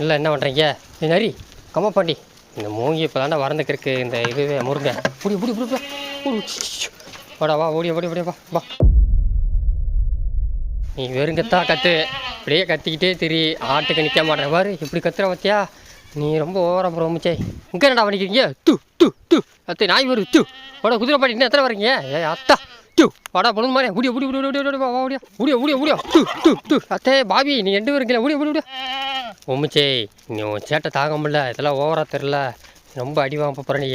இல்லை என்ன பண்ணுறீங்க இது நரி கம்மா பாண்டி. இந்த மூங்கி இப்போ தாண்டா வறந்துக்கிருக்கு இந்த இதுவே முருங்கை. புடி புடி புடி வாடா வா ஓடி ஓடி ஓடி வா வா. நீ வெறுங்கத்தா கத்து. இப்படியே கத்திக்கிட்டே திரி. ஆட்டுக்கு நிற்க மாட்டேன் பாரு இப்படி கத்துற பத்தியா? நீ ரொம்ப ஓரம் ப்ரோமிச்சே இங்கே என்னடா பண்ணிக்கிறீங்க? து தூ து. அத்தை நாய் வரும் தூ. வாடா குதிரை பாட்டி இன்னும் எத்தனை வரீங்க ஏ அத்தா. து வாடா பொழுது மாதிரி. முடிய முடிய முடிய முடிய முடிய வா முடிய முடிய முடிய முடிய து து து அத்தே பாபி நீ ரெண்டு பேரும் இருக்கல முடிய முடிய முடிய உமிச்சே நீ உன் சேட்டை தாங்க முடியல. இதெல்லாம் ஓவரா தெரில ரொம்ப அடி வாங்க போகிற நீ.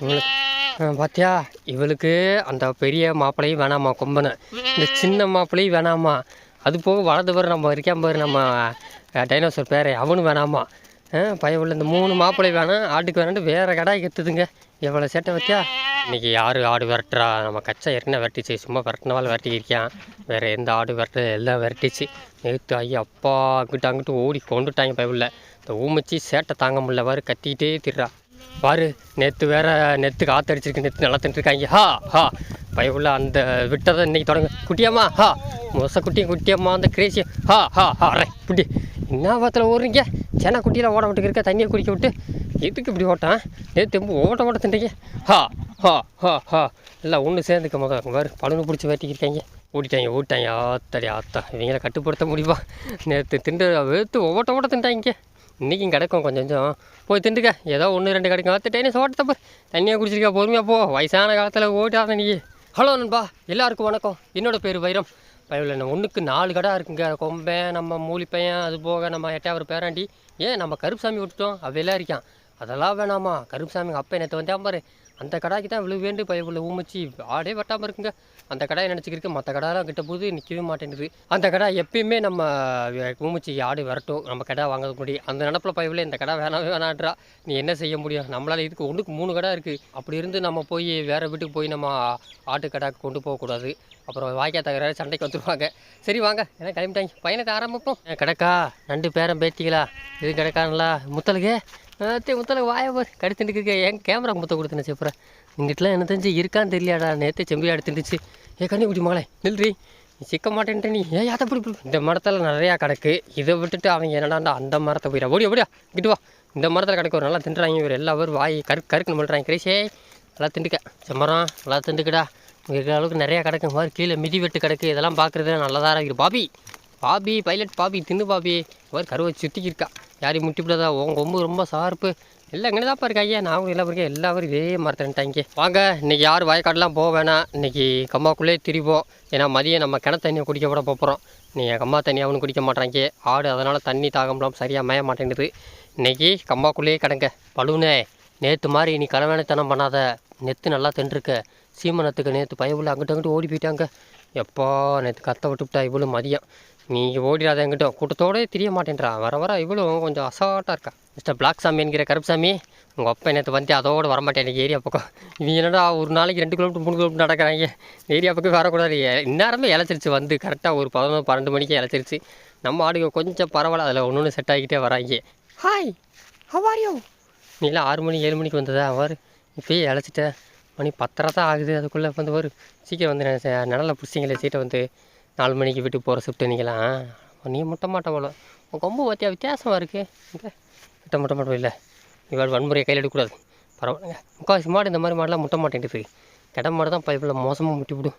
இவளுக்கு பாத்தியா? இவளுக்கு அந்த பெரிய மாப்பிள்ளையும் வேணாமா கொம்பனை. இந்த சின்ன மாப்பிள்ளையும் வேணாமா. அது போக வளர்ந்து பாரு நம்ம இருக்கேன் பாரு நம்ம டைனோசர் பேரை. அவனும் வேணாமா. பயவுள்ள இந்த மூணு மாப்பிள்ளை வேணாம் ஆட்டுக்கு வேணான்ட்டு வேற கடாய் கற்றுதுங்க எவ்வளோ சேட்டை பத்தியா? இன்றைக்கி யார் ஆடு விரட்டுறா? நம்ம கச்சை ஏற்கனவே விரட்டிச்சு. சும்மா விரட்டினவாள் விரட்டிக்கிருக்கான். வேறு எந்த ஆடு விரட்டு எல்லாம் விரட்டிச்சு. நேற்று ஐயா அப்பா அங்கிட்டு அங்கிட்டு ஓடி கொண்டுட்டாங்க பயவுள்ள இந்த ஊமைச்சி சேட்டை தாங்க முடியல. வாரு கத்திக்கிட்டே திடுறா பாரு நேற்று வேற நெத்து காத்தடிச்சிருக்கு. நெத்து நல்லா தின்ட்டுருக்காங்க ஹா ஹா. பயவுள்ள அந்த விட்டதை இன்னைக்கு தொடங்க. குட்டியம்மா ஹா. மொச குட்டியும் குட்டியம்மா அந்த கிரேசி ஹா ஹா ஹா. ரே குட்டி. என்ன வாரத்தில் ஓடுறீங்க? சேனா குட்டியில் ஓட விட்டுக்கு இருக்க? தண்ணியை குடிக்க விட்டு எதுக்கு இப்படி ஓட்டான் நேற்று ஓட்ட ஓட்ட தின்றீங்க ஹா ஹா ஹா ஹா. எல்லாம் ஒன்று சேர்ந்துக்க முதல் வேறு பழுனு பிடிச்சி வெட்டிக்கிருக்காங்க ஓடிட்டாங்க ஓட்டாங்க ஆத்தாடி ஆத்தா. இவங்களை கட்டுப்படுத்த முடியுமா? நேற்று திண்டு வெறுத்து ஓட்ட ஓட்ட தின்ட்டாங்க இன்றைக்கும் கிடைக்கும் கொஞ்சம் கொஞ்சம். போய் திண்டுக்க. ஏதோ ஒன்று ரெண்டு கிடைக்கும். ஆத்து டைனஸ் ஓட்டத்தப்போ தப்பு தண்ணியாக குடிச்சிருக்கா பொறுமையாக போ. வயசான காலத்தில் ஓட்டாத நீ. ஹலோ நண்பா. எல்லாருக்கும் வணக்கம். என்னோடய பேர் வைரம் பயவில் ஒன்றுக்கு நாலு கடை இருக்குங்க. கொம்பை நம்ம மூலிப்பையன் அது போக நம்ம எட்டாவது பேராண்டி. ஏன் நம்ம கருப்புசாமி விட்டுட்டோம். அவையெல்லாம் இருக்கான். அதெல்லாம் வேணாமா? கருப்புசாமி அப்போ என்னத்தை வந்தா பாரு. அந்த கடாய்க்கு தான் இவ்வளோ வேண்டு பயவுள்ள ஊமச்சி. ஆடே வெட்டாமல் இருக்குங்க. அந்த கடாயை நினச்சிக்கிருக்கு. மற்ற கடாயெல்லாம் கிட்ட போது நிற்கவே மாட்டேங்குது அந்த கடை எப்பயுமே நம்ம ஊமைச்சி ஆடு விரட்டும். நம்ம கடை வாங்க முடியும் அந்த நினப்பில் பயவில் இந்த கடை வேணாவே வேணான்றா. நீ என்ன செய்ய முடியும்? நம்மளால் இதுக்கு ஒன்றுக்கு மூணு கடை இருக்குது அப்படி இருந்து நம்ம போய் வேறு வீட்டுக்கு போய் நம்ம ஆட்டு கடாக்கு கொண்டு போகக்கூடாது. அப்புறம் வாய்க்கா தகராறு சண்டைக்கு வந்துருவாங்க. சரி வாங்க. ஏன்னா கிளம்பிட்டாங்க பயணத்தை ஆரம்பிப்போம் ஏன் கிடக்கா? ரெண்டு பேரம் பேத்திங்களா இது கிடக்காங்களா முத்தலுக்கு? நேற்று முத்தலுக்கு வாய போய் கடுத்துட்டு என் கேமரா முத்த கொடுத்தேன் சேப்புறேன் இங்கிட்டலாம் என்ன தெரிஞ்சு இருக்கான்னு தெரியலையாடா. நேற்று செம்பியா எடுத்துருந்துச்சு ஏ கண்ணி குடி மகளே. நில்றி. நீ சிக்க மாட்டேன்ட்டு நீ. ஏன் யாத்த பிடி இந்த மரத்தில் நிறையா கிடக்கு. இதை விட்டுட்டு அவங்க என்னடாண்டா அந்த மரத்தை போயிடா. ஓடியா ஓடியா. இங்கிட்டு வா. இந்த மரத்தில் கிடக்கு ஒரு நல்லா திண்டுறாங்க இவர். எல்லா பேரும் வாய் கரு கருக்குன்னு பண்ணுறாங்க கிரேஷே நல்லா திண்டுக்க செம்மரம் நல்லா திண்டுக்கடா இருக்கிற அளவுக்கு நிறையா கிடக்கு மாதிரி கீழே மிதி வெட்டு கிடக்கு. இதெல்லாம் பார்க்குறது நல்லதாக இருக்குது பாபி பாபி பைலட் பாபி தின்னு பாபி. மாதிரி கருவை சுற்றிக்கி இருக்கா. யாரையும் முட்டிவிடாதா உன் கொம்பு ரொம்ப சார்ப்பு. எல்லாம் இங்கே தான் ஐயா நான் கூட எல்லாம் இருக்கேன் எல்லாரும் இதே மரத்துட்டாங்க வாங்க இன்றைக்கி யார் வயக்காடெலாம் போக வேணாம். இன்னைக்கு கம்மாக்குள்ளே திரிவோம். ஏன்னா மதியம் நம்ம கிணத்து தண்ணியை குடிக்க கூட போகிறோம் நீங்கள் கம்மா தண்ணி அவனு குடிக்க மாட்டாங்க. ஆடு அதனால் தண்ணி தாகம்லாம் சரியாக மேய மாட்டேங்குது. இன்னைக்கு கம்மாக்குள்ளேயே கிடங்க. பலூனே நேற்று மாதிரி நீ கலவேனத்தனம் பண்ணாத. நெத்து நல்லா தின்றுருக்க. சீமனத்துக்கு நேற்று பயவுள்ள அங்கிட்ட அங்கிட்ட ஓடி போயிட்டாங்க. எப்போ நேற்று கத்த விட்டுவிட்டா இவ்வளோ மதியம். நீ ஓடிடாத எங்கிட்ட கூட்டத்தோடய தெரிய மாட்டேன்றா. வர வர இவ்வளோ கொஞ்சம் அசாட்டாக இருக்கா. மிஸ்டர் பிளாக் சாமி என்கிற கருப்புசாமி உங்கள் அப்பா நேற்று வந்து அதோடு வரமாட்டேன் எனக்கு ஏரியா பக்கம். இவங்க என்னடா ஒரு நாளைக்கு ரெண்டு கிலோமீட்டர் மூணு கிலோமீட்டர் நடக்கிறாங்க. ஏரியா பக்கம் வரக்கூடாது இந்நேரமே இழைச்சிருச்சு வந்து. கரெக்டாக ஒரு பதினொன்று பன்னெண்டு மணிக்கு இழைச்சிருச்சு. நம்ம ஆடுங்க கொஞ்சம் பரவாயில்ல. அதில் ஒன்று ஒன்று செட் ஆகிக்கிட்டே வராங்க. ஹாய் ஹவாரியோ நீலாம் ஆறு மணி ஏழு மணிக்கு வந்ததா? அவர் இப்பயே இழைச்சிட்டேன். மணி பத்தரை தான் ஆகுது. அதுக்குள்ளே வந்து ஒரு சீக்கிரம் வந்து நான் நிழலில் பிடிச்சிங்களே சீட்டை வந்து நாலு மணிக்கு விட்டு போகிற ஷிஃப்ட் நீங்களாம். நீ முட்ட மாட்ட போல. உன் கொம்பு பார்த்தியா வித்தியாசமாக இருக்குது இங்கே முட்டை முட்டை மாட்டோம் இல்லை. இவ்வளோ வன்முறையை கையில் எடுக்கக்கூடாது. பரவாயில்லைங்க. முக்கால்வாசி மாடு இந்த மாதிரி மாடெலாம் முட்ட மாட்டேங்குது கிட மாடு தான் பைப்பில் மோசமாக முட்டி விடும்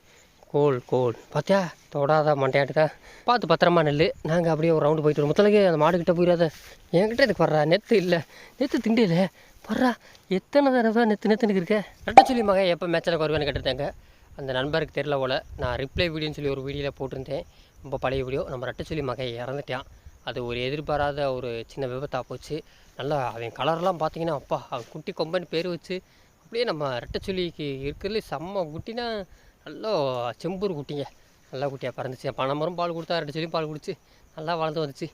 கோல் கோல். பார்த்தியா தொடாத மண்டையாட்டுக்கா. பார்த்து பத்திரமா நெல் நாங்கள் அப்படியே ஒரு ரவுண்டு போயிட்டு வரோம். முத்தலகு அந்த மாடுக்கிட்ட போயிடாத. என்கிட்ட இதுக்கு வர்றா? நெத்து இல்லை. நெத்து திண்டியில் வர்றா. எத்தனை தடவை நெத்து நெத்துன்னு இருக்க? ரெட்ட சொல்லி மகன் எப்போ மேட்சில் வருவேன்னு கேட்டிருந்தாங்க. அந்த நண்பருக்கு தெரியல போல நான் ரிப்ளை வீடியோன்னு சொல்லி ஒரு வீடியோவில் போட்டிருந்தேன். ரொம்ப பழைய வீடியோ நம்ம ரெட்ட சொல்லி மகன் இறந்துட்டான். அது ஒரு எதிர்பாராத ஒரு சின்ன விபத்தாக போச்சு. நல்லா அவன் கலர்லாம் பார்த்தீங்கன்னா அப்பா அவன் குட்டி கொம்பன்னு பேர் வச்சு அப்படியே நம்ம ரெட்டச்சொல்லிக்கு இருக்கிறதுலே செம்ம குட்டினா நல்லா செம்பூர் குட்டிங்க. நல்லா குட்டியாக பறந்துச்சு. பணமரம் பால் கொடுத்தா ரெட்டச்சொல்லியும் பால் குடிச்சு நல்லா வளர்ந்து வந்துச்சு.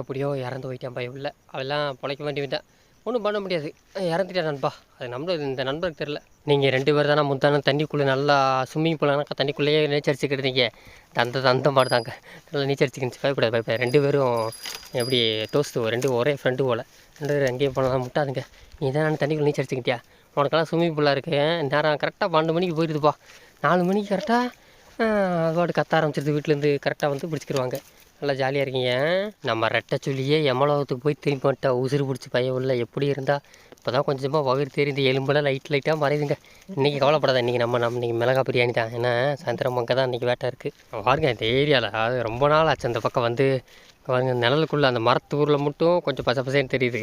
எப்படியோ இறந்து போயிட்டேன் பையன் உள்ள. அவெல்லாம் பிழைக்க வேண்டியவன் ஒன்றும் பண்ண முடியாது. இறந்துட்டேன் நண்பா? அது நம்ம இந்த நண்பருக்கு தெரில நீங்கள் ரெண்டு பேர் தானே முந்தான தண்ணிக்குள்ளே நல்லா ஸ்விம்மிங் பூலானாக்கா தண்ணிக்குள்ளேயே நீச்சல் அடிச்சுக்கிட்டீங்க அந்த அந்த மாதிரி தாங்க நல்லா நீச்சல் அடிச்சுக்கிச்சு பயப்படாது பயப்படாது. ரெண்டு பேரும் எப்படி தோஸ்து ரெண்டு ஒரே ஃப்ரெண்டு போல். ரெண்டு பேரும் எங்கேயும் போனால் முட்டாதுங்க. நீ தான் தண்ணிக்குள்ளே நீச்சல் அடிச்சுக்கிட்டியா? உனக்கெல்லாம் ஸ்விம்மிங் பூலாக இருக்குது நேரம் கரெக்டாக பன்னெண்டு மணிக்கு போயிடுதுப்பா நாலு மணிக்கு கரெக்டாக அதோட கத்த ஆரம்பிச்சிருது. வீட்டிலேருந்து கரெக்டாக வந்து பிடிச்சிக்கிடுவாங்க நல்லா ஜாலியாக இருக்கீங்க. நம்ம ரெட்டை சொல்லியே எமலோகத்துக்கு போய் திரும்பி வந்துட்டா உசுறு பிடிச்சி பையன் உள்ள எப்படி இருந்தால் இப்போ தான் கொஞ்சமாக வகுறு தெரிந்து எலும்பெல்லாம் லைட் லைட்டாக மறையுதுங்க. இன்றைக்கி கவலைப்படாத இன்றைக்கி நம்ம நம்ம இன்றைக்கி மிளகா பிரியாணி தான். ஏன்னா சாயந்தரம் அங்கே தான் இன்றைக்கி வேட்டை இருக்குது பாருங்க இந்த ஏரியாவில் அது ரொம்ப நாள் ஆச்சு அந்த பக்கம் வந்து. பாருங்க நிழலுக்குள்ளே அந்த மரத்து ஊரில் மட்டும் கொஞ்சம் பச்சை பசேன்னு தெரியுது.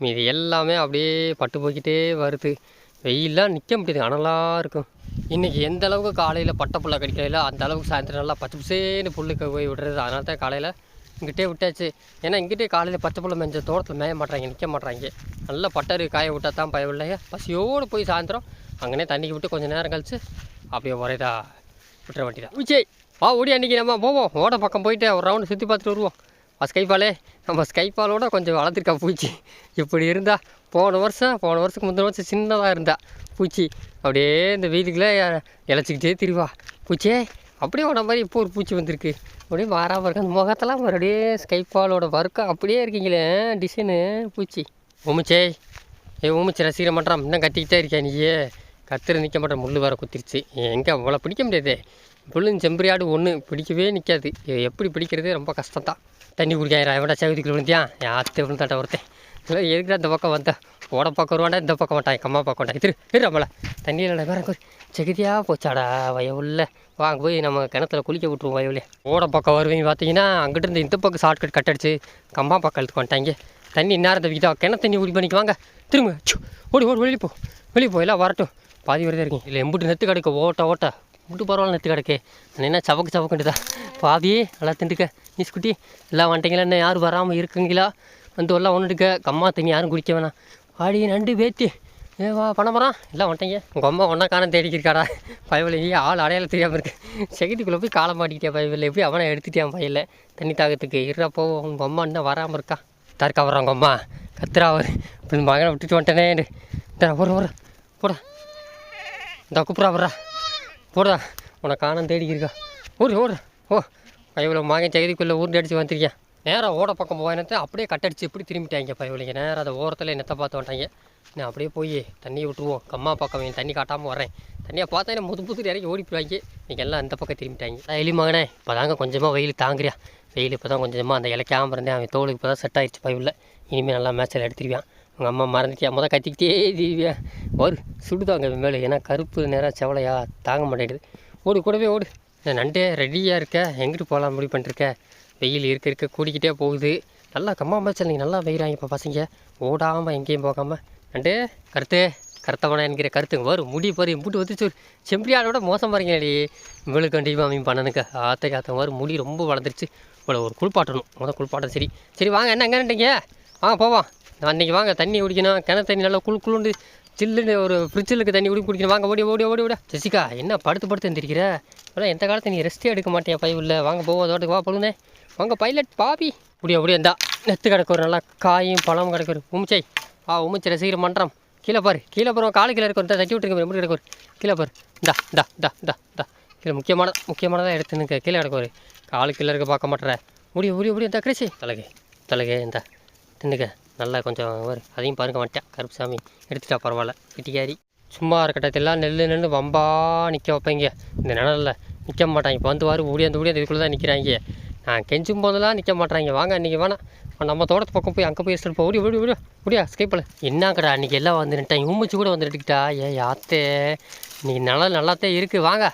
மீதி எல்லாமே அப்படியே பட்டு போய்க்கிட்டே வருது. வெயிலாம் நிற்க முடியாது அனலாக இருக்கும். இன்றைக்கி எந்த அளவுக்கு காலையில் பட்டை புல்லை கடிக்கல அந்த அளவுக்கு சாயந்தரம் நல்லா பச்சை பசேன்னு புல்லுக்கு போய் விடுறது. அதனால தான் காலையில் இங்கிட்டே விட்டாச்சு. ஏன்னா இங்கிட்டே காலையில் பச்சை புல்லை மேஞ்ச தோட்டத்தில் மேய மாட்றாங்க நிற்க மாட்றாங்க. நல்லா பட்டரு காய விட்டா தான் பயம் பசியோடு போய் சாயந்தரம் அங்கனே தண்ணிக்கு விட்டு கொஞ்சம் நேரம் கழிச்சு அப்படியே ஒரேதா விட்டுற வண்டி தான் விஜய் வா ஓடி அன்றைக்கி நம்ம போவோம். ஓட பக்கம் போயிட்டு ஒரு ரவுண்டு சுற்றி பார்த்துட்டு வருவோம். ஸ்கைஃபாலே நம்ம ஸ்கைஃபாலோட கொஞ்சம் வளர்த்துருக்கா பூச்சி. இப்படி இருந்தால் போன வருஷம் போன வருஷத்துக்கு முந்தின வருஷம் சின்னதாக இருந்தா. பூச்சி அப்படியே இந்த வீட்டுக்குள்ளே இழைச்சிக்கிட்டே திரிவா. பூச்சே அப்படியே உன மாதிரி இப்போ ஒரு பூச்சி வந்திருக்கு. அப்படியே மாறாமல் இருக்கு அந்த முகத்தெல்லாம் மறுபடியே ஸ்கைஃபாலோட வர்க்கம் அப்படியே இருக்கீங்களே டிசைனு பூச்சி. உமிச்சே ஏ உமிச்சு ரசிக்கிற மாட்டான் இன்னும் கத்திக்கிட்டே இருக்கியா நீயே? கத்துற நிற்க மாட்டேன். முள் வர குத்திருச்சு. எங்கே அவ்வளோ பிடிக்க முடியாதே? புல்லும் செம்பரியாடு ஒன்று பிடிக்கவே நிற்காது எப்படி பிடிக்கிறதே? ரொம்ப கஷ்டம் தான் தண்ணி குடிக்காயிரம் எவ்வளோ செவதிக்குள்ள விழுந்தியா? யாத்து விழுந்தாட்ட ஒருத்தன்? இல்லை எதுக்குடா இந்த பக்கம் வந்தேன் ஓட பக்கம் வருவாண்டா இந்த பக்கம் மாட்டான் எங்கள் அம்மா பக்கம் வந்தா திரு இரு தண்ணியில் வேற செகுதியாக போச்சாடா வயவுள்ள வாங்க போய் நம்ம கிணத்துல குளிக்க விட்ருவோம் வயவுலே. ஓட பக்கம் வருவீங்க பார்த்தீங்கன்னா அங்கிட்டு இருந்து இந்த பக்கம் ஷார்ட்கட் கட் அடிச்சு கம்மா பக்கம் இழுத்துக்கு வந்துட்டாங்க. தண்ணி இந்நேரம் தவிக்கிட்டா கிணத்து தண்ணி குடி பண்ணிக்கு வாங்க. திரும்ப. ஓடி ஓடி வெளியே போ. வெளியே போ எல்லாம் வரட்டும். பாதி வரதே இருக்கீங்க. இல்லை எம்பிட்டு நெத்து கிடக்கு ஓட்ட ஓட்ட. முட்டு பரவாயில்ல நெத்து கிடக்கு. என்ன சவக்கு சவக்குண்டுதா பாதி நல்லா திண்டுக்க. நீஸ் குட்டி எல்லாம் வந்துட்டீங்களா என்ன? யாரும் வராமல் இருக்குங்களா? வந்து எல்லாம் ஒன்றுடுக்க கம்மா தண்ணி யாரும் குடிக்க வேணாம். ஆடி நண்டு வேத்தி ஏ வா போகிறான் எல்லாம் வந்துட்டீங்க. உங்கள் அம்மா ஒன்றா காணம் தேடிக்கிருக்காடா பயவில் நீ ஆள் அடையாளம் தெரியாமல் இருக்கு. செகண்டிக்குள்ளே போய் காலம் மாட்டிக்கிட்டே பயவில் எப்படி அவனை எடுத்துட்டியான் பையில? தண்ணி தாகத்துக்கு. இருறா உங்கள் அம்மா இன்னும் வராமல் இருக்கா? தற்கா வர்றான் உங்கள் அம்மா. கத்துறா அவர். இப்படி மகனை விட்டுட்டு வந்துட்டேனே. ஒரு ஒரு போடா இந்த கூப்பிட்றா வர்றா போடா உனக்கு காணம் தேடிக்கிருக்கா ஓடு ஓடு. ஓ பயவில் மகன் செய்திக்குள்ளே ஊர்ந்து அடித்து வந்துருக்கேன் நேராக ஓட பக்கம் போயினத்தை அப்படியே கட்டடிச்சு இப்படி திரும்பிட்டாங்க பயவிலிங்க நேராக அதை ஓரத்தில் என்னத்தை பார்த்து வந்துட்டாங்க. நான் அப்படியே போய் தண்ணியை விட்டுருவோம். கம்மா பக்கம் இவன் தண்ணி காட்டாமல் வரேன் தண்ணியை பார்த்தா என்ன முது புது இறங்கி ஓடி போயிடுவாங்க நீங்கள் எல்லாம் அந்த பக்கம் திரும்பிட்டாங்க. அதான் எலி மகனே இப்போ தாங்க கொஞ்சமாக வெயில் தாங்குறியா? வெயில் இப்போ தான் கொஞ்சமாக அந்த இலைக்காமல் இருந்தேன். அவன் தோலுக்கு இப்போ தான் செட் ஆகிடுச்சு பயவில் இனிமேல் நல்லா மேட்சில் எடுத்துருவான். உங்கள் அம்மா மறந்துட்டியா முத கத்திக்கிட்டே தீவியா ஒரு சுடுதாங்க மேலே. ஏன்னா கருப்பு நேரம் செவலையா தாங்க மாட்டேங்குது. ஓடு கூடவே ஓடு. நண்டே ரெடியாக இருக்க? எங்கிட்டு போகலாம் முடிவு பண்ணிருக்கேன் வெயில் இருக்க இருக்க கூடிக்கிட்டே போகுது. நல்லா கம்மா மேட்சில் நீங்கள் நல்லா வெயிறாங்க இப்போ பசங்க. ஓடாமல் எங்கேயும் போகாமல் நண்டே கருத்து கருத்தவனா என்கிற கருத்துங்க வரும் முடி பாரு முட்டு வந்துச்சு செம்பியானோட மோசம் பாருங்கடி இவளுக்கு கண்டிப்பாக அவன் பண்ணனுங்க ஆத்த காத்த வரும் முடி ரொம்ப வளர்ந்துருச்சு. இவ்வளோ ஒரு குளிப்பாட்டணும். முதல் குளிப்பாட்டம் சரி. சரி வாங்க என்ன எங்கன்ட்டீங்க வாங்க போவோம். நான் அன்றைக்கி வாங்க தண்ணி குடிக்கணும். கிணறு தண்ணி நல்லா குளு குளுண்டு சில்லுன்னு ஒரு ஃப்ரிட்ஜிலுக்கு தண்ணி குடி குடிக்கணும். வாங்க ஓடி ஓடி ஓடி விட ஜெசிகா என்ன படுத்து படுத்து எந்திரிக்கிற? அதான் எந்த காலத்தை நீ ரெஸ்ட்டே எடுக்க மாட்டியா பைவில் வாங்க போவோம் தோட்டத்துக்கு வா பொழுதே வாங்க பைலட் பாபி. முடியா முடிய இந்தா நெத்து கிடக்கு ஒரு நல்லா காயும் பழமும் கிடக்கு ஒரு உமிச்சை. ஆ உமிச்சை ரசிகர் மன்றம். கீழே பாரு கீழே பாரு காலு கீழே இருக்கும் தட்டி விட்டுருங்க எப்படி கிடக்கு கீழே பாரு. இந்தா இந்தா இந்தா இந்தா இந்தா. கீழே முக்கியமான முக்கியமானதாக எடுத்துனுங்க கீழே கிடக்கு ஒரு. காலு கீழே இருக்க பார்க்க மாட்டேற. முடியும் முடியும் முடியும். இந்த கிடச்சி தலகை தலகை இந்த. தின்னுக்க நல்லா கொஞ்சம் ஒரு அதையும் பாருங்க வந்துட்டேன் கருப்புசாமி எடுத்துட்டா பரவாயில்ல. கிட்டிக்காரி சும்மா இருக்கட்டத்தெல்லாம் நெல் நெல் வம்பா நிற்க வைப்பேங்க. இந்த நிழலில் நிற்க மாட்டாங்க. இப்போ வந்து வாரு ஓடியாந்து ஓடியாந்து இதுக்குள்ளே தான் நிற்கிறாங்க நான் கெஞ்சும் போதெல்லாம் நிற்க மாட்டேறாங்க வாங்க இன்றைக்கி வேணாம் நம்ம தோட்டத்து பக்கம் போய் அங்கே போய் எடுத்துகிட்டு போ ஓடி ஓடி ஓடி ஓடியா ஸ்கேப்பில் என்ன கடா இன்றைக்கி எல்லாம் வந்து நின்ட்டேன் உம்மிச்சு கூட வந்து நின்றுக்கிட்டா ஏ யாத்தே. இன்னைக்கு நல்லா நல்லாத்தே இருக்குது வாங்க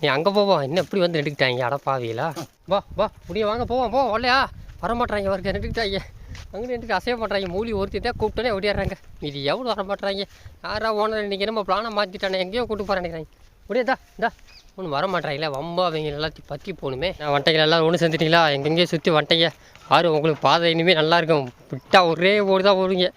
நீ அங்கே போவோம். என்ன இப்படி வந்து நின்றுக்கிட்டாங்க? அடப்பாவிகளா வா வா முடிய வாங்க போவோம் போ வரலையா? வரமாட்டாங்க வருங்க நின்றுக்கிட்டாங்க? அங்கே நின்றுட்டு அசைய மாட்டாங்க மூலி ஒருத்தி தான் கூப்பிட்டோன்னே ஓடிடுறாங்க இது எவ்வளோ வர மாட்டாங்க யாரா ஓனர் இன்றைக்கி நம்ம பிளானை மாற்றிட்டானே எங்கேயோ கூட்டு போகிறேன் நினைக்கிறாங்க முடியாதா இந்தா. ஒன்றும் வர மாட்டாங்களே வம்பா அவங்க எல்லாத்தையும் பற்றி போகணுமே. நான் வண்டைகள் எல்லாம் ஒன்று சேர்ந்துட்டீங்களா? எங்கெங்கே சுற்றி வண்டைங்க. ஆறு உங்களுக்கு பாதை இனிமேல் நல்லா இருக்கும். விட்டா ஒரே ஓடு தான் ஓடுங்க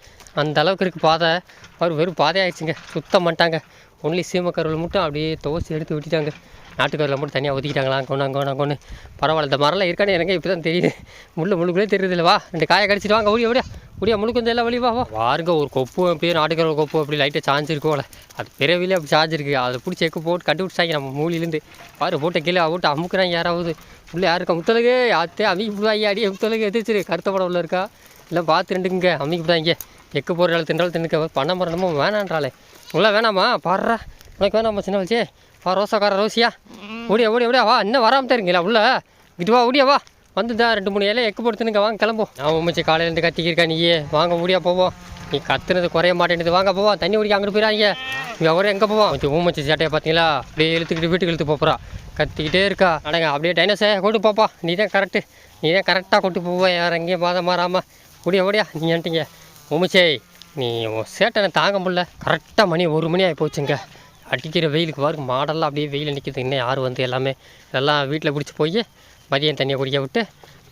அந்த அளவுக்கு இருக்குது பாதை. அவர் வெறும் பாதை ஆயிடுச்சுங்க சுத்தம் மாட்டாங்க ஒன்லி சீமக்கருவில் மட்டும் அப்படியே துவச்சி எடுத்து விட்டுட்டாங்க. நாட்டுக்கரில் மட்டும் தனியாக ஒதுக்கிட்டாங்களா? கொண்டு அங்கே கொண்டு பரவாயில்ல இந்த மரம்லாம் இருக்கானே எனக்கு இப்போ தான் தெரியுது. முள்ளு முழுக்குள்ளே தெரியுது வா ரெண்டு காயை கடிச்சிட்டு வாங்க ஓடியா ஓடியா. ஓடியா முழுக்க வந்து எல்லாம் வழிவா வா வாருங்க ஒரு கொப்பு அப்படியே நாட்டுக்கரை கொப்பு அப்படி லைட்டாக சார்ஜ் இருக்கோல அது பிறவிலே அப்படி சார்ஜ் இருக்குது அதை பிடிச்சி எக்கு போட்டு கண்டுபிடிச்சாங்க நம்ம மூலிலேருந்து பாரு போட்ட கீழே போட்டு அமுக்குறாங்க யாராவது. உள்ளே யாருக்கா முத்தலுக்கு முத்தலகு யாத்தே அமிக்கி விடுவாங்க அடியே முத்தலுக்கு எதிர்ச்சிரு கருத்த படம் உள்ள இருக்கா? இல்லை பார்த்து ரெண்டுங்க அமிக்கி விடுவாங்க எக்கு போகிற திண்டாலும் தின்னுக்க. பண்ண மரணமும் வேணான்றாலே உள்ள வேணாமா? பாடுறா. உனக்கு வேணாமா சின்ன வச்சே வா ரோசாக்கார ரோசியா? ஓடியா ஓடியா ஓடியா வா இன்னும் வராமல் தெரியுங்களா உள்ளே. உள்ள வா ஓடியா வா. வந்துதான் ரெண்டு மூணு இலையை எக்கு போடுத்துனுங்க வாங்க கிளம்பும் நான் உமிச்சு காலையிலேருந்து கத்திக்கிருக்கா நீயே. வாங்க முடியா போவோம். நீ கத்துனது குறைய மாட்டேங்குது வாங்க போவோம். தண்ணி குடிக்க அங்கிட்டு போயிடாங்க இங்கே அவரே எங்கே போவோம்? கொஞ்சம் ஊமச்சி சேட்டையை பார்த்தீங்களா? அப்படியே இழுத்துக்கிட்டு வீட்டுக்கு இழுத்து போகிறா கத்திக்கிட்டே இருக்கா. அடங்க அப்படியே டைனோசே கொண்டு போப்பா. நீ தான் கரெக்டு நீ தான் கரெக்டாக கொண்டு போவ. யார் எங்கேயும் பாதம் மாறாமல் ஓடியா ஓடியா நீ ஏன்ட்டீங்க உமிச்சே நீ உன் சேட்டனை தாங்க முடில கரெக்டாக மணி ஒரு மணி ஆகி போச்சுங்க. அடிக்கிற வெயிலுக்கு பாருங்க மாடெல்லாம் அப்படியே வெயில் நிற்கிறது இன்னும் யார் வந்து எல்லாமே எல்லாம் வீட்டில் பிடிச்சி போய் மதியம் தண்ணியை குடிக்க விட்டு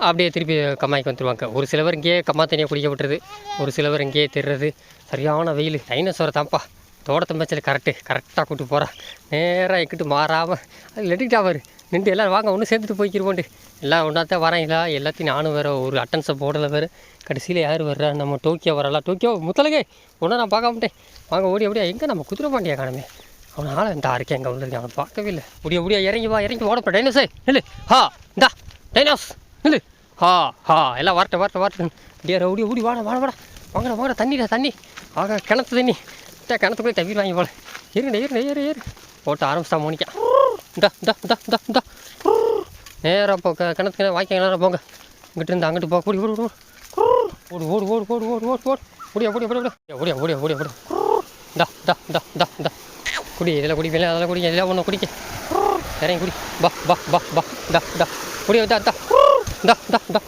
அப்படியே திருப்பி கம்மாய்க்கு வந்துடுவாங்க ஒரு சிலவர் இங்கேயே கம்மா தண்ணியை குடிக்க விட்டுறது ஒரு சிலவர் இங்கேயே திடுறது சரியான வெயில். டைனோசோரை தான்ப்பா. தோட்டத்தை மேய்ச்சல் கரெக்டு கரெக்டாக கூட்டு போகிறான் நேராக எங்கிட்டு மாறாமல் அது லெட்டிக்கிட்டா அவர் நின்று எல்லோரும் வாங்க ஒன்று சேர்ந்துட்டு போய்க்கிருவோண்டு. எல்லாம் ஒன்றா தான் வரீங்களா? எல்லாத்தையும் நானும் வேறு ஒரு அட்டன்ஸை போடலை வேறு. கடைசியில் யார் வர்றா? நம்ம டோக்கியோ வரலாம் டோக்கியோ முத்தலகே. ஒன்றும் நான் பார்க்க மாட்டேன் வாங்க ஓடி அப்படியே எங்கே நம்ம குதிரை பாண்டியா காணுமே? அவன் ஆளை இந்த இருக்கேன் எங்கே வந்துருக்கேன் அவன் பார்க்கவே இல்லை முடிய முடிய இறங்கி வா இறங்கி ஓடப்போ டைனோஸே நில்லு ஹா இந்தா டைனோஸ் நில்லு ஹா ஹா எல்லாம் வரட்ட வரட்ட வரட்ட அப்படியே ஓடி ஓடி வாடா வாட வாடா வாங்கடா வாங்கடா தண்ணிடா தண்ணி ஆக கிணத்து தண்ணி இந்தா கிணத்துக்குள்ளே தவிர வாங்கி போல இருங்கடா இருங்க ஏறு ஏறு ஓட்ட ஆரம்பிச்சா மோனிக்கா இந்தா இந்தா இந்தா இந்தா இந்தா நேராக போ க- கிணத்துக்கு வாய்க்க நேராக போங்க இங்கிட்டு இருந்து அங்கிட்டு போக ஓடி ஓடு ஓடு ஓடு ஓடு ஓடு ஓடு ஓடு ஓடு ஓடு ஓடியா ஓடியா ஓடியா ஓடியா ஓடியா ஓடியா ஓடியா இந்தா டா இந்தா டா டா குடி இதில் குடி வேலை அதெல்லாம் குடி எல்லாம் ஒன்று குடிக்க. இறங்கி குடி. பா பா பா பா டா டா. குடி வந்தா தா. டா டா டா.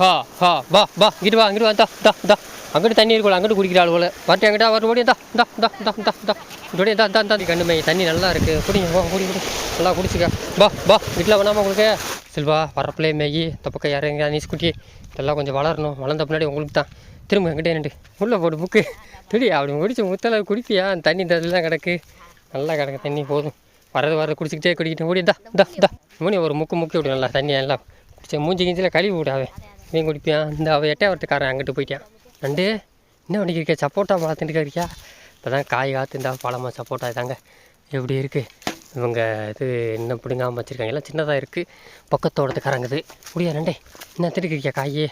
ஹா ஹா பா பா இங்கிட்டு வா இங்கிட்டு வா தா தா அங்கிட்டு தண்ணி இருக்கல அங்கிட்டு குடிக்கிற ஆள் போல. வரட்டு எங்கிட்ட வர முடியும் தா தா தா தா தா தா. இப்படியே தா தா டா கண்ணு தண்ணி நல்லா இருக்குது குடிங்க வா குடி குடி. நல்லா குடிச்சுக்க. பா பா வீட்டில் வேணாமா உங்களுக்கு? செல்வா வரப்பிலே மேகி இந்த பக்கம் இறங்க நீஸ் குட்டி. இதெல்லாம் கொஞ்சம் வளரணும். வளர்ந்த பின்னாடி உங்களுக்கு தான். திரும்ப எங்கிட்டே நின்று. உள்ளே போட்டு புக்கு. தெரியா அப்படி முடிச்சு முத்தலை குடிப்பியா? தண்ணி இந்த தான் கிடக்கு. நல்லா கிடக்கு தண்ணி போதும். வரது வரது குடிச்சிக்கிட்டே குடிக்கிட்டு ஓடி தா தா தா மூணி ஒரு முக்கு முக்கி விடும் நல்லா தண்ணி எல்லாம் குடிச்ச மூஞ்சி கிஞ்சில் கழுவி விடாவே மீன் குடிப்பியான் இந்த அவள் எட்டையாவட்டுக்காரன் அங்கிட்டு போயிட்டான். நண்டு என்ன பண்ணிக்கிறியா சப்போட்டா பார்த்துட்டு திண்டுக்கா இப்போ தான் காய் காத்து இந்த பழமாக சப்போட்டா இதாங்க. எப்படி இருக்குது இவங்க இது என்ன பிடுங்காமல் வச்சுருக்காங்க. எல்லாம் சின்னதாக இருக்குது பக்கத்தோட்டத்துக்காரங்குது. முடியா நண்டே என்ன திண்டுக்கிறியா காயே?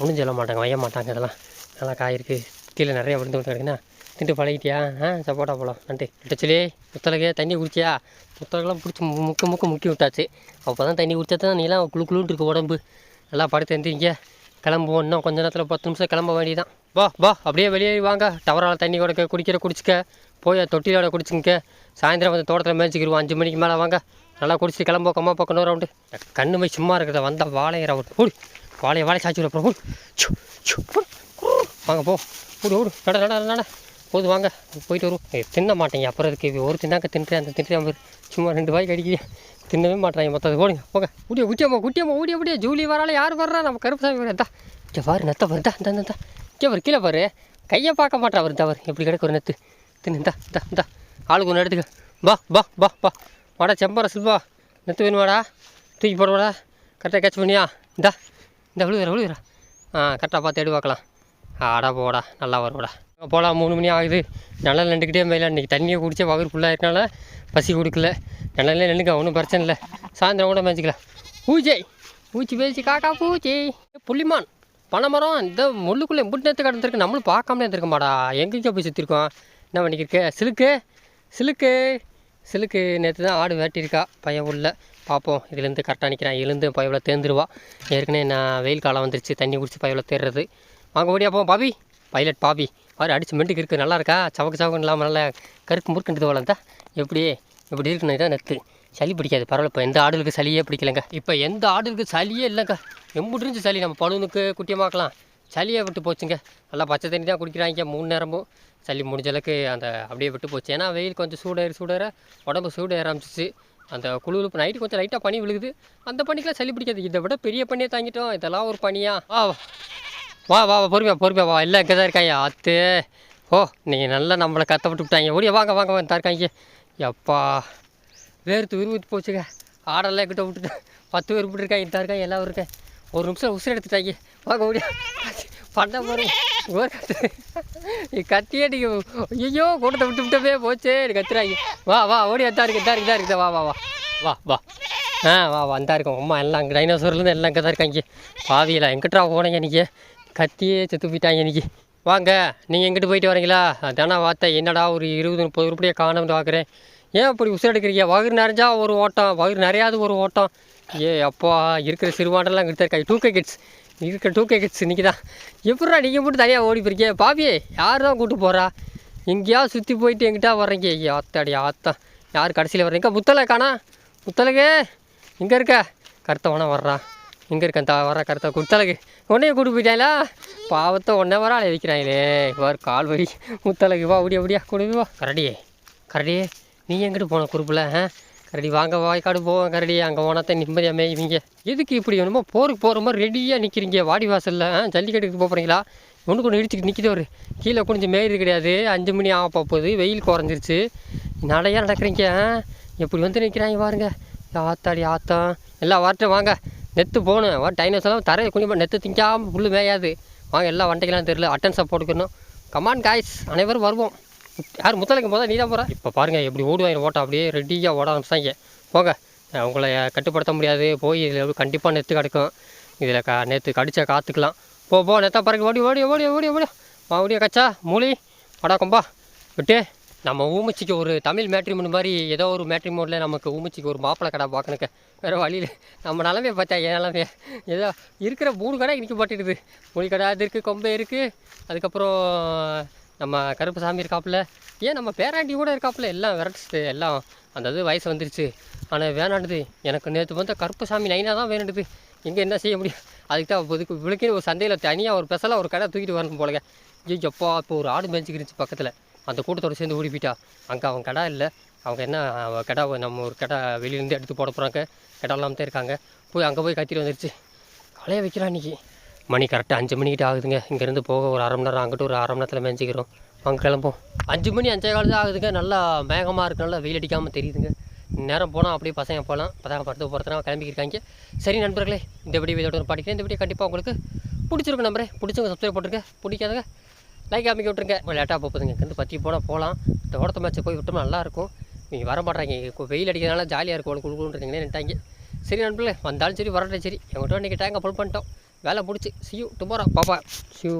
ஒன்றும் சொல்ல மாட்டாங்க வைய மாட்டாங்க இதெல்லாம். நல்லா காய் இருக்குது கீழே நிறைய விழுந்து விழுந்து கிடக்குன்னா திண்டு பழகிட்டியா? ஆ சப்போட்டா பழம் நண்டு. கிட்டச்சிலே முத்தலகே தண்ணி குடிச்சியா? முத்தலகெல்லாம் பிடிச்சி முக்க முக்க முக்கி விட்டாச்சு. அப்போ தான் தண்ணி குடிச்சா தான் நீலாம் குளு குழுன்ட்டு இருக்கு உடம்பு. நல்லா படுத்து எந்திரிங்க. கிளம்புவோம். இன்னும் கொஞ்ச நேரத்தில் பத்து நிமிஷம் கிளம்ப வேண்டியதான் வா வா அப்படியே வெளியே வாங்க. டவரால் தண்ணி கொடுக்க குடிக்கிற குடிச்சிக்க. போய் தொட்டிலோட குடிச்சுங்க சாயந்தரம் வந்து தோட்டத்தில் மேய்ச்சிக்கிடுவோம் அஞ்சு மணிக்கு மேலே வாங்க. நல்லா குடிச்சு கிளம்ப கம்மா பக்கம் ரவுண்டு கண்ணு போய் சும்மா இருக்கிறத வந்தால் வாழையை ரவுண்டு ஓடி. வாழையை வாழை சாய்ச்சி விட ஓடு. சு, சு, வாங்க போ. ஓடு ஓடு. நட நட நட. போது வாங்க போயிட்டு வருவோம். தின்ன மாட்டேங்க. அப்புறம் இதுக்கு ஒரு தின்னாக்க தின்றேன் அந்த தின்றேன் பாரு சும்மா ரெண்டு வாய்க்கு அடிக்கிறேன் தின்னவே மாட்டாங்க மொத்தம். ஓடுங்க போங்க. குட்டியா குட்டியம்மா குட்டியம்மா ஓடிய அப்படியே ஜூலி வரால யார் வர்றா? நம்ம கருப்பசாமி வரதா இங்கே பாரு நத்த வருதா தா இந்த இந்த இங்கே பாரு கீழே பாரு. கையை பார்க்க மாட்டா அவர் எப்படி கிடக்கு ஒரு நெத்து. தின்னு இந்தா இந்தா இந்தா. ஆளுக்கு ஒன்று எடுத்துக்க. பா பா பா பா. வாடா செம்பர சில்வா நெத்து வேணுமாடா? தூக்கி போடுவாடா. கரெக்டாக கேட்ச் பண்ணியா? இந்தா இந்த விழுகுற விழுகுற ஆ கரெக்டாக பார்த்து எடு பார்க்கலாம். ஆடா போடா. நல்லா வருவாடா. போகலாம் மூணு மணி ஆகுது. நல்லா நின்றுக்கிட்டே மேலே இன்றைக்கி தண்ணியை குடிச்சா வகுறு ஃபுல்லாக இருக்கனால பசி கொடுக்கல. நல்லா நின்றுக்க ஒன்றும் பிரச்சனை இல்லை. சாயந்தரம் கூட மேய்ச்சிக்கலாம் பூஜை பூச்சி பேசி காக்கா பூச்சி. புள்ளிமான் பனைமரம் இந்த முள்ளுக்குள்ளே எம்பிட்டு நேரத்து கடந்திருக்கு நம்மளும் பார்க்காமலே இருந்திருக்க மாடா எங்கேயும் போய் சுற்றிருக்கோம் என்ன பண்ணிக்கிருக்க சிலுக்கு சிலுக்கு சிலுக்கு நேற்று தான் ஆடு வேட்டியிருக்கா. பையன் உள்ள. பார்ப்போம். இதுலேருந்து கரெக்டாக நிற்கிறான் எழுந்து பயவில் தேர்ந்துருவா ஏற்கனவே நான் வெயில் காலம் வந்துருச்சு. தண்ணி குடிச்சு பயவில் தேர்றது. வாங்க ஓடியா போவோம் பாபி. Pilot Bobby. பாரு அடிச்சு மெண்டுக்கு இருக்குது நல்லா இருக்கா? சவக்கு சவக்குன்னு இல்லாமல் நல்லா கருக்கு முறுக்குன்றது வளர்ந்தா எப்படி? எப்படி இருக்குன்னு தான் நெத்து. சளி பிடிக்காது பரவாயில்ல. இப்போ எந்த ஆடுகளுக்கு சளியே பிடிக்கலங்க. இப்போ எந்த ஆடுகளுக்கு சளியே இல்லைங்க. எம்புட்டு சளி. நம்ம பழுவனுக்கு குட்டியமாக்கலாம் சளியே விட்டு போச்சுங்க. நல்லா பச்சை தண்ணி தான் குடிக்கிறாங்க. மூணு நேரமும் சளி முடிஞ்ச அளவுக்கு அந்த அப்படியே விட்டு போச்சு. ஏன்னா வெயில் கொஞ்சம் சூடேறி சூடேற உடம்பு சூடு ஆரம்பிச்சிச்சு. அந்த குளிர் இப்போ நைட்டு கொஞ்சம் லைட்டாக பனி விழுகுது. அந்த பனிக்கெலாம் சளி பிடிக்காது. இதை விட பெரிய பனியை தாங்கிட்டோம். இதெல்லாம் ஒரு பனியா? ஆ வா வா வா பொறுமையா பொறுமையா வா. எல்லாம் இங்கே தான் இருக்காங்க அத்து ஓ நீங்கள் நல்லா நம்மளை கத்த விட்டு விட்டாங்க ஓடியா வாங்க வாங்க வாங்க இருக்காங்க எப்பா. வேர்த்து விரும்பி போச்சுங்க. ஆடெல்லாம் கிட்ட விட்டுட்டு பத்து பேர் விட்டு இருக்காங்க இந்த இருக்காங்க எல்லாம் இருக்கேன் ஒரு நிமிஷம் உசுர் எடுத்துட்டாங்க வாங்க ஓடியா. பண்ண போகிறோம் ஒரு கத்து. கத்தியே நீங்கள் ஐயோ கூட்டத்தை விட்டு விட்டவே போச்சே நீ கத்துறாங்க வா வா ஓடி தான் இருக்கு தான் இருக்கு வா வா வா. வா வா. ஆ வா வந்தா இருக்கோம். அம்மா எல்லாம் அங்கே டைனோசர்லேருந்து எல்லாம் இங்கே தான் இருக்காங்க பாவியில் எங்கிட்டா போனீங்க நீங்கள் கத்தியே செத்து போயிட்டாங்க இன்றைக்கி வாங்க நீங்கள் எங்கிட்டு போயிட்டு வரீங்களா? அதானே வார்த்தை. என்னடா ஒரு இருபது முப்பது உருப்படியாக காணும்னு பார்க்குறேன். ஏன் அப்படி உசுர் எடுக்கிறீங்க? வயிறு நிறைஞ்சா ஒரு ஓட்டம் வயிறு நிறையாது ஒரு ஓட்டம். ஏ அப்பா இருக்கிற சிறுவாண்டெல்லாம் இங்கிட்ட இருக்காங்க. Two K kids. இருக்கிற டூ கே கிட்ஸ் இன்றைக்கி தான் எப்படா நீங்கள் மட்டும் தனியாக ஓடி போயிருக்கீங்க? பாபியே யார் தான் கூட்டு போகிறா எங்கேயாவது சுற்றி போயிட்டு எங்கிட்டா வர்றீங்க? ஐயா ஆத்தாடி ஆத்தா. யார் கடைசியில் வர்றீங்க? முத்தலை காணா முத்தலகே இங்கே இருக்க? கருத்தவனா வர்றான் எங்கே இருக்கேன் தா வர கருத்த குத்தலகு உடனே கூட்டு போயிட்டாங்களா பாவத்தை ஒன்றே வர அலைய வைக்கிறாங்களே வார் கால் வலி. முத்தலகு வா ஓடியா ஓடியா கூடு வா. கரடியே கரடியே நீ எங்கிட்டு போன குறிப்பில் ஆ? கரடி வாங்க வாய்க்காடு போவோம் கரடி. அங்கே போனாத்தான் நிம்மதியாக மேய்விங்க. எதுக்கு இப்படி வேணுமோ போருக்கு போகிற மாதிரி ரெடியாக நிற்கிறீங்க வாடி வாசலில் ஆ? ஜல்லிக்கட்டுக்கு போகிறீங்களா ஒன்று கொண்டு இடிச்சுட்டு நிற்கிது ஒரு கீழே குனிஞ்சு மேயிறது கிடையாது. அஞ்சு மணி ஆக போகுது வெயில் குறைஞ்சிருச்சு. நடையாக நடக்கிறீங்க ஆ? எப்படி வந்து நிற்கிறாங்க பாருங்க. ஆத்தாடி ஆத்தம் எல்லாம் வரட்டும் வாங்க. நெத்து போகணும். வா டைனோஸ் எல்லாம் தரையை குனிப்பா நெத்து திங்காமல் புல் மேயாது. வாங்க எல்லாம் வண்டைக்கெல்லாம் தெரியல. அட்டன்ஸாக போட்டுக்கணும் கமான் காய்ஸ் அனைவரும் வருவோம். யார் முத்தலைக்கு போதா நீ தான் போகிற இப்போ பாருங்கள் எப்படி ஓடுவாங்க ஓட்டம். அப்படியே ரெடியாக ஓட ஆரம்பிச்சாங்க போங்க. அவங்கள கட்டுப்படுத்த முடியாது. போய் இதில் கண்டிப்பாக நெத்து கிடக்கும். இதில் க நேற்று கடிச்சா காத்துக்கலாம். போ போ நெத்தா பாருங்க. ஓடி ஓடி ஓடி ஓடி ஓடி. வா ஓடியா கச்சா. மூலி வாடா கொம்பா. விட்டு. நம்ம ஊமச்சிக்கு ஒரு தமிழ் மேட்ரிமோன் மாதிரி ஏதோ ஒரு மேட்ரிமோனில் நமக்கு ஊமச்சிக்கு ஒரு மாப்பிள்ளை கடை பார்க்கணுக்க வேறு வழியில் நம்ம நிலமையை பார்த்தா என் நிலமைய ஏதோ இருக்கிற மூணு கடை இன்றைக்கி பட்டுடுது மொழி கடை அது இருக்குது கொம்பை இருக்குது அதுக்கப்புறம் நம்ம கருப்பு சாமி இருக்காப்புல. ஏன் நம்ம பேராண்டி கூட இருக்காப்புல. எல்லாம் விரட்டுச்சு எல்லாம் அந்த இது வயசு வந்துருச்சு. ஆனால் வேணாண்டுது எனக்கு நேற்று வந்த கருப்பு சாமி நைனா தான் வேணுண்டுது இங்கே என்ன செய்ய முடியும்? அதுக்கு தான் இப்போதுக்கு விழுக்கின்னு ஒரு சந்தையில் தனியாக ஒரு பெசலாக ஒரு கடை தூக்கிட்டு வரணும் போலங்க. ஐயோ எப்பா இப்போ ஒரு ஆடு மேய்ச்சிக்கிருந்துச்சு பக்கத்தில். அந்த கூட்டத்தோட சேர்ந்து ஓடி போயிட்டா அங்கே அவன் கடை இல்லை. அவங்க என்ன அவ கடை நம்ம ஒரு கடை வெளியிலேருந்து எடுத்து போட போகிறாங்க கடை இல்லாமல் தான் இருக்காங்க. போய் அங்கே போய் கத்திட்டு வந்துருச்சு. களைய வைக்கிறான் இன்றைக்கி மணி கரெக்டாக அஞ்சு மணிக்கிட்ட ஆகுதுங்க. இங்கேருந்து போக ஒரு அரை மணி நேரம் அங்கிட்டு ஒரு அரை மணி நேரத்தில் மேய்ச்சிக்கிறோம் அங்கே கிளம்போம் அஞ்சு மணி அஞ்சே காலத்து ஆகுதுங்க. நல்லா மேகமாக இருக்குது நல்லா வெயில் அடிக்காமல் தெரியுதுங்க. நேரம் போனால் அப்படியே பசங்க போகலாம் பசங்க படுத்து போகிறதுனா கிளம்பிக்கிருக்காங்க சரி நண்பர்களே இந்த வீடியோ இதோட ஒரு படிக்கிறேன் இந்த வீடியோ கண்டிப்பாக உங்களுக்கு பிடிச்சிருக்கும் நம்பரே பிடிச்சவங்க சப்ஸ்கிரைப் போட்டுருங்க. பிடிக்காதங்க லைக் அமைக்க விட்ருங்க லேட்டாக போகுதுங்க. இங்கேருந்து பற்றி போனால் போகலாம் இந்த உடத்த மேட்ச்சை போய் விட்டோம்னா நல்லாயிருக்கும். நீங்கள் வர மாட்டாங்க இப்போ வெயில் அடிக்கிறதுனால ஜாலியாக இருக்கும். உனக்கு குழுன்றீங்களே நின்ட்டாங்க சரி நண்பர்களே வந்தாலும் சரி வரட்டும். சரி எங்கள்கிட்ட இன்றைக்கி டேங்கை ஃபுல் பண்ணிட்டோம். வேலை முடிச்சு சியூ டுமாரோ பாப்பா சியூ